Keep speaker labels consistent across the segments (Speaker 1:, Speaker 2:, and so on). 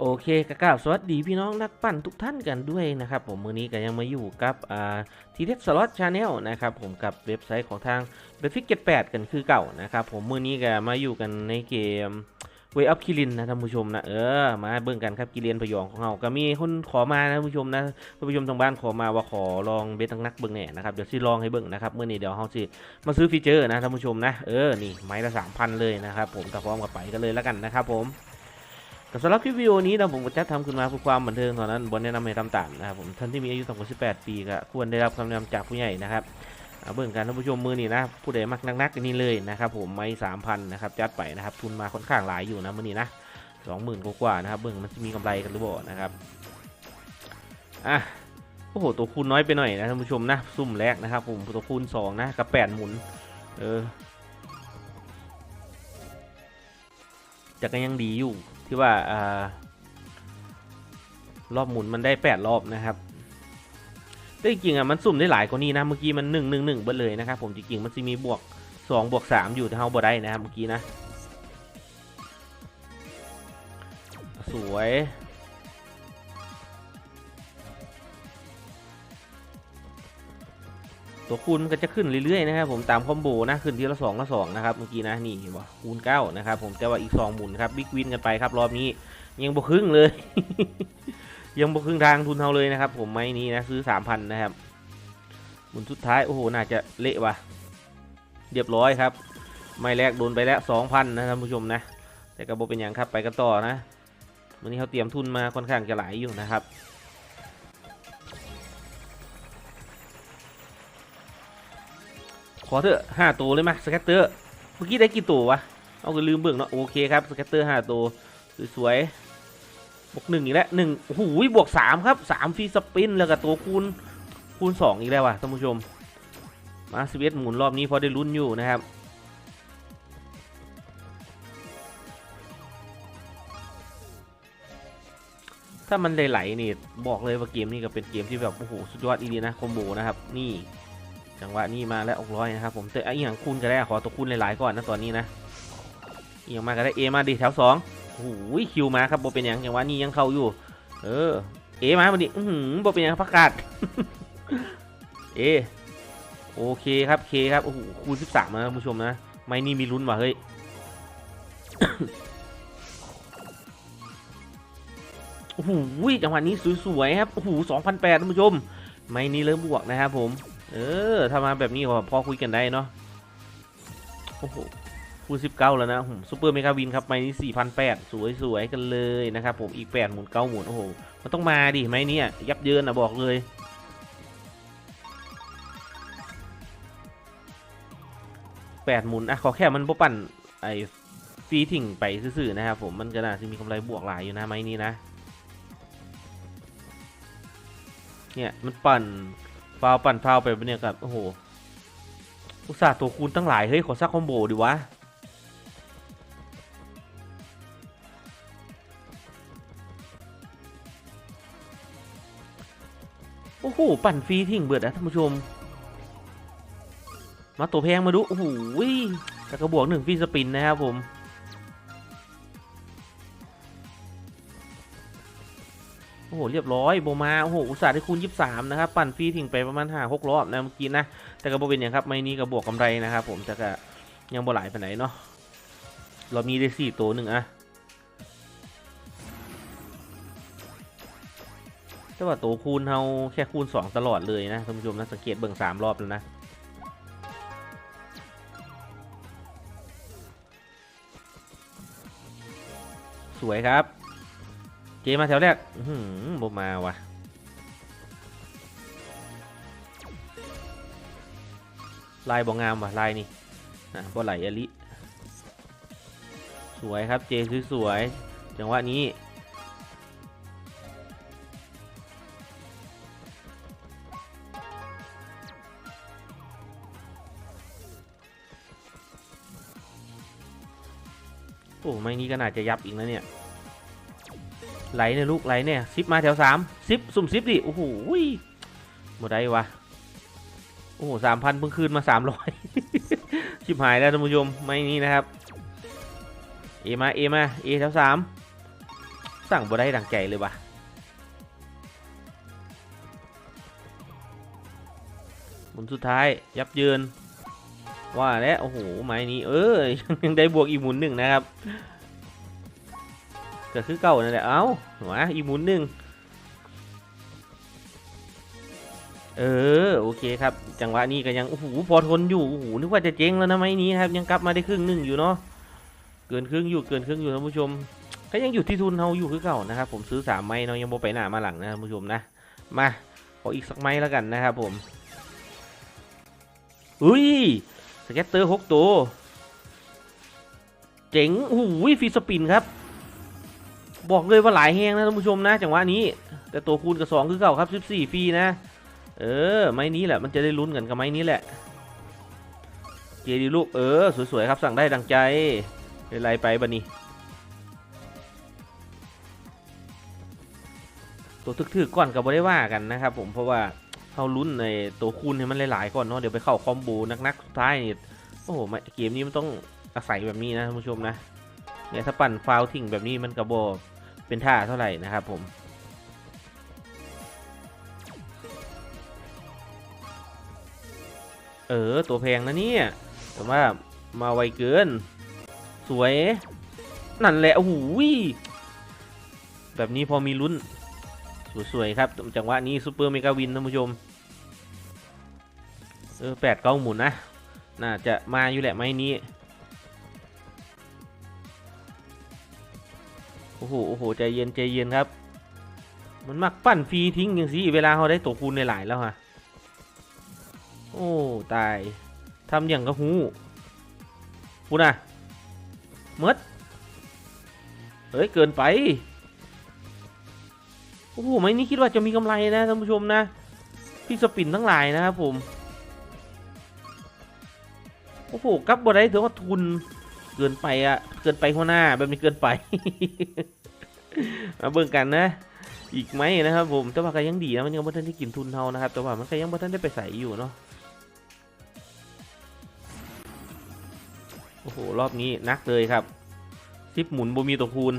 Speaker 1: โอเคกราบสวัสดีพี่น้องนักปั้นทุกท่านกันด้วยนะครับผมมือนี้ก็ยังมาอยู่กับอ่าทีเด็ดสล็อตชาแนลนะครับผมกับเว็บไซต์ของทางเบฟิกเก็ตแปดกันคือเก่านะครับผมมือนี้ก็มาอยู่กันในเกมเวอัพคิรินนะท่านผู้ชมนะเออมาเบิ่งกันครับกิเลนพยองของเราก็มีคนขอมานะท่านผู้ชมนะท่านผู้ชมทางบ้านขอมาว่าขอลองเบสตังนักเบิ่งแน่นะครับเดี๋ยวสิลองให้เบิ่งนะครับเมื่อนี้เดี๋ยวเฮาสิมาซื้อฟีเจอร์นะท่านผู้ชมนะเออนี่ไม้ละสามพันเลยนะครับผมกับพร้อมกับไปกันเลยแล้วกันนะครับผม ก็สำหรับคลิปวิดีโอนี้นะผมก็จะทำขึ้นมาเพื่อความบันเทิงเท่านั้นบนแนะนำให้ทำตามนะครับผมท่านที่มีอายุต่ำกว่า18 ปีก็ควรได้รับคำแนะนำจากผู้ใหญ่นะครับเอาเบิ่งกันท่านผู้ชมมือนี่นะผู้ใดมักนักๆนี่เลยนะครับผมไม่สามพันนะครับจัดไปนะครับทุนมาค่อนข้างหลายอยู่นะมือนี้นะสองหมื่นกว่าๆนะครับเบิ่งมันจะมีกำไรกันหรือเปล่านะครับอะโอ้โหตัวคูณน้อยไปหน่อยนะท่านผู้ชมนะซุ่มแรกนะครับผมตัวคูณสองนะกับแปดหมุนเออจะก็ยังดีอยู่ ที่ว่าอรอบหมุนมันได้แปดรอบนะครับแต่จริงอะมันสุ่มได้หลายกว่านี้นะ เมื่อกี้มันหนึ่งหนึ่งหนึ่งเบิดเลยนะครับผมจริงๆมันจะมีบวกสองบวกสามอยู่แต่เราบ่ได้นะครับเมื่อกี้นะ สวย ตัวคูณมันก็จะขึ้นเรื่อยๆนะครับผมตามคอมโบนะขึ้นทีละสองละสองนะครับเมื่อกี้นะนี่เห็นบ่คูณเก้านะครับผมแต่ว่าอีกสองหมุนครับบิ๊กวินกันไปครับรอบนี้ยังบ่ครึ่งเลย ยังบ่ครึ่งทางทุนเท่าเลยนะครับ ผมไม้นี้นะซื้อสามพันนะครับหมุนสุดท้ายโอ้โหน่าจะเละว่ะเรียบร้อยครับ ไม้แรกโดนไปแล้วสองพันนะท่านผู้ชมนะแต่กระโบเป็นอย่างครับไปกันต่อนะวันนี้เขาเตรียมทุนมาค่อนข้างจะหลายอยู่นะครับ ขอเถอะห้าตัวเลยมาสแกตเตอร์ เมื่อกี้ได้กี่ตัววะ เอาก็ลืมเบิ่งเนาะ โอเคครับ สแกตเตอร์ห้าตัว สวยๆ บวกหนึ่งอีกแล้วหนึ่งโอ้โหบวกสามครับสามฟรีสปินแล้วกับตัวคูณคูณสองอีกแล้วว่ะท่านผู้ชม มาสเวตหมุนรอบนี้พอได้ลุ้นอยู่นะครับถ้ามันไหลๆนี่บอกเลยว่าเกมนี้ก็เป็นเกมที่แบบโอ้โหสุดยอดอีดีนะคอมโบนะครับนี่ จังหวะนี้มาแล้วออกร้อยนะครับผมแต่อ้อย่างคูณก็ได้ขอตัวคูณหลายๆก่อนนะตอนนี้นะอีอย่างมาก็ได้เอมาดิแถวสองโอ้โหคิวมาครับโบเป็นอย่างจังหวะนี้ยังเข้าอยู่ เออเอมาบันดิอือหือโบเป็นอย่างประกาศเอโอเคครับเคครับโอ้โหคูณสิบสามนะผู้ชมนะไม่นี่มีลุ้นว่ะเฮ้ยโอ้โหจังหวะนี้สวยๆครับโอ้โหสองพันแปดท่านผู้ชม ไม่นี่เริ่มบวกนะครับผม เออถ้ามาแบบนี้ก็พอคุยกันได้เนาะโอ้โหคูณสิบเก้าแล้วนะซูเปอร์เมกาวินครับไม้นี้สี่พันแปดสวยๆ กันเลยนะครับผมอีกแปดหมุนเก้าหมุนโอ้โห มันต้องมาดิไม้นี้ยับเยินอะบอกเลยแปดหมุนอะขอแค่มันบ่ปั่นไอ้ฟีทิ้งไปซื่อๆนะครับผมมันก็น่าจะมีกำไรบวกหลายอยู่นะไม้นี้นะเนี่ยมันปั่นฟ ฟาวปั่นฟาวไปเนี่ยกับ โอ้โห อุตส่าห์ตัวคูณตั้งหลาย เฮ้ย ขอซักคอมโบดิวะ โอ้โห ปั่นฟรีทิ้งเบิดนะท่านผู้ชม มาตัวแพงมาดู โอ้โหแต่กระบวกหนึ่งฟรีสปินนะครับผม โอ้โหเรียบร้อยโบมาโอ้โหอุตส่าห์ได้คูณ23นะครับปั่นฟรีทิ้งไปประมาณ5 6รอบนะเมื่อกี้นะแต่ก็บ่เป็นอย่างครับไม่นี้ก็บวกกำไรนะครับผมแต่ก็ยังบ่หลายไปไหนเนาะเรามีได้สี่ตัวหนึ่งอะแต่ว่าตัวคูณเฮาแค่คูณ 2 ตลอดเลยนะท่านผู้ชมนะสังเกตเบิ่ง3 รอบแล้วนะสวยครับ เจมาแถวแรกหือบ่มาวะลายบองงามวะลายนี่อะบ่ไหลอลิสวยครับเจสวยๆจังหวะนี้โอ้ไม่นี้ก็น่าจะยับอีกนะเนี่ย ไหลเนี่ยลูกไหลเนี่ยซิปมาแถวสามซิปสุ่มซิปดิโอ้โหหมดได้วะโอ้โหสามพันเพิ่งคืนมาสามร้อยชิบหายแล้วท่านผู้ชมไม่นี่นะครับเอมาเอมาเอแถวสามสั่งบ่ได้ดังใจเลยวะหมุนสุดท้ายยับเยินว่าแล้วโอ้โหไม้นี้เออยังได้บวกอีกหมุนหนึ่งนะครับ ก็คือเก่านั่นแหละ เอ้าหัวอีหมุนหนึ่งเออ โอเคครับ จังหวะนี้ก็ยัง โอ้โห พอทนอยู่ โอ้โห นึกว่าจะเจ๊งแล้วนะไม้นี้ครับ ยังกลับมาได้ครึ่งหนึ่งอยู่เนาะ เกินครึ่งอยู่ เกินครึ่งอยู่ท่านผู้ชม ก็ยังอยู่ที่ทุนเฮาอยู่คือเก่านะครับ ผมซื้อสามไม้เนาะ ยังโบไปหน้ามาหลังนะท่านผู้ชมนะ มา ขออีกสักไม้แล้วกันนะครับผม อุ้ย สเก็ตเตอร์หกตัว เจ๋งโอ้โหฟีสปินครับ บอกเลยว่าหลายแหงนะท่านผู้ชมนะจังหวะนี้ แต่ตัวคูณกับสองคือเก่าครับ 14ฟรีนะ เออ ไม้นี้แหละมันจะได้ลุ้นกันกับไม้นี้แหละเจดีลูกเออ สวยๆครับสั่งได้ดังใจเป็นไรไปบันนี้ ตัวทึกๆก่อนก็บ่ได้ว่ากันนะครับผมเพราะว่าเขาลุ้นในตัวคูณให้มันหลายๆก่อนเนาะเดี๋ยวไปเข้าคอมโบนักๆสุดท้ายนี่โอ้โหเกมนี้มันต้องอาศัยแบบนี้นะท่านผู้ชมนะเนี่ยถ้าปั่นฟาวทิ้งแบบนี้มันกระโบ เป็นท่าเท่าไหร่นะครับผมเออ ตัวแพงนะเนี่ยแต่ว่ามาไวเกิน สวย นั่นแหละโอ้โหแบบนี้พอมีลุ้น สวยๆครับจังหวะนี้ซูเปอร์เมกาวินท่านผู้ชม เออแปดเก้าหมุนนะ น่าจะมาอยู่แหละไม้นี้ อ้โหโอ้โหใจเย็นใจเย็นครับ มันมักปั้นฟรีทิ้งอย่างสิเวลาเขาได้ตัวคูณในหลายแล้วฮะโอ้ตายทำอย่างกระหูพูดนะเมดเฮ้ยเกินไปโอ้โหไม่นี่คิดว่าจะมีกำไรนะท่านผู้ชมนะ พี่สปินทั้งหลายนะครับผม โอ้โหกับบได้ถือว่าทุน เกินไปอะเกินไปหัวหน้าแบบนี้เกินไป มาเบิ่งกันนะ อีกไหมนะครับผมแต่ว่าก็ยังดีนะมันยังบ่ทันได้กินทุนเท่านะครับ แต่ว่ามันก็ยังบ่ทันได้ไปใส่อยู่เนาะโอ้โหรอบนี้นักเลยครับซิปหมุนบ่มีตัวคูณ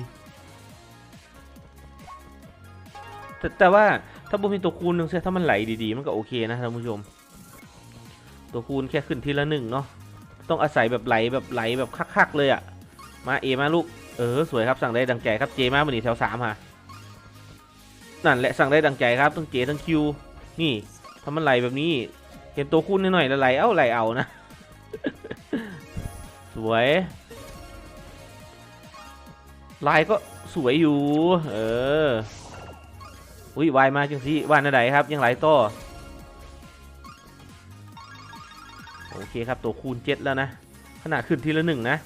Speaker 1: แต่แต่ว่าถ้าบ่มีตัวคูณหนึ่งเสียถ้ามันไหลดีๆ มันก็โอเคนะท่านผู้ชม ตัวคูณแค่ขึ้นทีละหนึ่งเนาะ ต้องอาศัยแบบไหลแบบไหลแบบคักๆเลยอะ่ะ มาเอมาลูก เออสวยครับสั่งได้ดังใจครับเจมาบันนี้แถวสามฮะนั่นแหละสั่งได้ดังใจครับทั้งเจทั้งคิว นี่ถ้ามันไหลแบบนี้เห็นตัวคูณนิดหน่อยแล้วไหลเอาไหลเอานะ สวยลายก็สวยอยู่ เออ อุ้ยวายมาจังสิวานอะไรครับ ยังไหลต่อ โอเคครับ ตัวคูณเจ็ดแล้วนะ ขนาดขึ้นทีละหนึ่งนะ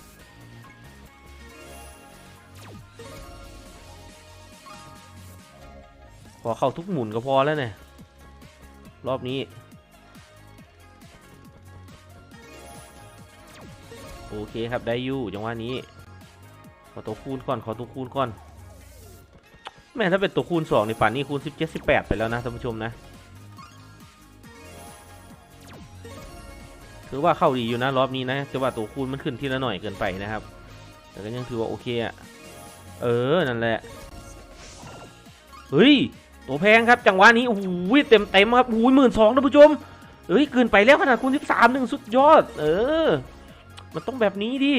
Speaker 1: ขอเข้าทุกหมุนก็พอแล้วเนี่ย รอบนี้ โอเคครับได้อยู่จังหวะนี้ ขอตัวคูณก่อน ขอตัวคูณก่อน แม่ถ้าเป็นตัวคูณสองในป่านนี้คูณสิบเจ็ดสิบแปดไปแล้วนะท่านผู้ชมนะ ถือว่าเข้าดีอยู่นะรอบนี้นะแต่ว่าตัวคูณมันขึ้นทีละหน่อยเกินไปนะครับ แต่ก็ยังถือว่าโอเคอะเออนั่นแหละเฮ้ยตัวแพงครับจังหวะนี้โอ้โหเต็มเต็มครับโอ้โหหมื่นสองท่านผู้ชมเฮ้ยเกินไปแล้วขนาดคูณสิบสามหนึ่งสุดยอด เออ มันต้องแบบนี้ดิ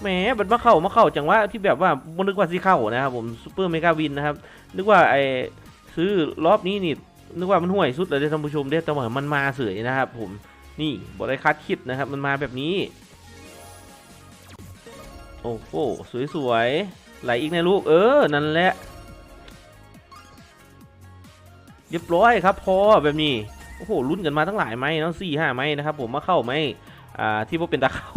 Speaker 1: แหมบัดมาเข้ามาเข้าจังหวะที่แบบว่าบนึกว่าสิเข้านะครับผมซูเปอร์เมกาวินนะครับ นึกว่าไอซื้อรอบนี้นี่นึกว่ามันห่วยสุดเลยท่านผู้ชมเด้แต่ว่ามันมาเสยนะครับผม นี่บอได้คาดคิดนะครับ มันมาแบบนี้ โอ้โห สวยๆ ไหลอีกในลูก เออ นั่นแหละ เรียบร้อยครับพอแบบนี้ โอ้โหลุ้นกันมาตั้งหลายไม้เนาะสี่ห้าไม้นะครับ ผมมาเข้าไม้อ่าที่ว่เป็นตะเข้า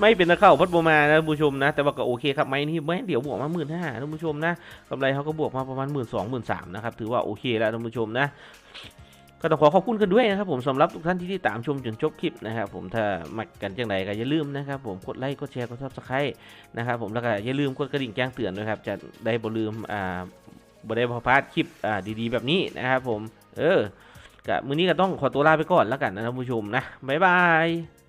Speaker 1: ไม่เป็นตะเข้าพัดบมานะท่านผู้ชมนะ แต่ว่าก็โอเคครับไม้นี่ไม่เดี๋ยวบวกมาหมื่นห้าท่านผู้ชมนะกำไรเขาก็บวกมาประมาณหมื่นสองหมื่นสามนะครับถือว่าโอเคแล้วท่านผู้ชมนะ ก็ต้องขอขอบคุณกันด้วยนะครับผมสำหรับทุกท่านที่ติดตามชมจนจบคลิปนะครับผมถ้ามักกันจังใดก็อย่าลืมนะครับผมกดไลค์กดแชร์กดซับสไครต์นะครับผมแล้วก็อย่าลืมกดกระดิ่งแจ้งเตือนด้วยครับจะได้บ่ลืมอ่าบ่ได้พลาดคลิปอ่าดีๆ แบบนี้นะครับผมเออกับมือนี้ก็ต้องขอตัวลาไปก่อนแล้วกันนะท่านผู้ชมนะบ๊ายบาย